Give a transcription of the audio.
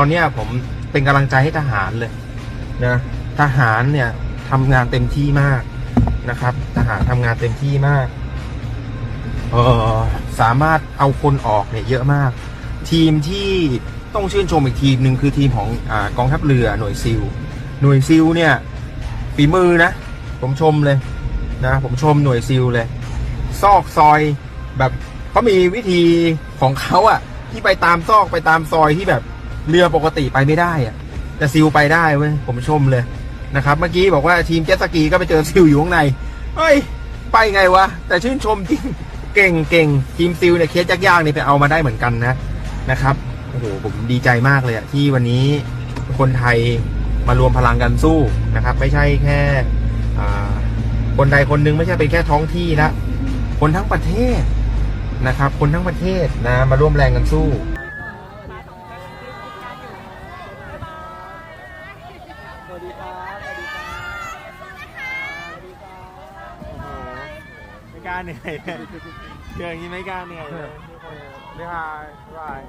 ตอนนี้ผมเป็นกำลังใจให้ทหารเลยนะทหารเนี่ยทำงานเต็มที่มากนะครับ ทหารทำงานเต็มที่มากเออสามารถเอาคนออกเนี่ยเยอะมาก ทีมที่ต้องชื่นชมอีกทีมหนึ่งคือทีมของอกองทัพเรือหน่วยซิลหน่วยซิลเนี่ยฝีมือนะ ผมชมเลยนะผมชมหน่วยซิลเลย ซอกซอยแบบเขามีวิธีของเขาอะที่ไปตามซอกไปตามซอยที่แบบ เรือปกติไปไม่ได้อะแต่ซิลไปได้เว้ยผมชมเลยนะครับ เมื่อกี้บอกว่าทีมเจ็ตสกีก็ไปเจอซิลอยู่ข้างในเฮ้ย ไปไงวะ แต่ชื่นชมจริงเก่งเก่งทีมซิลเนี่ยเคสยากๆนี่ไปเอามาได้เหมือนกันนะนะครับโอ้โหผมดีใจมากเลยอะที่วันนี้คนไทยมารวมพลังกันสู้นะครับ ไม่ใช่แค่คนใดคนหนึงไม่ใช่เป็นแค่ท้องที่ละคนทั้งประเทศนะครับ คนทั้งประเทศนะมาร่วมแรงกันสู้ สวัสดีครับ สวัสดีครับ สวัสดีครับโอ้โห ไม่กล้าเหนื่อยเจออย่างนี้ไม่กล้าเหนื่อยเลยบ๊ายบายบ๊ายบาย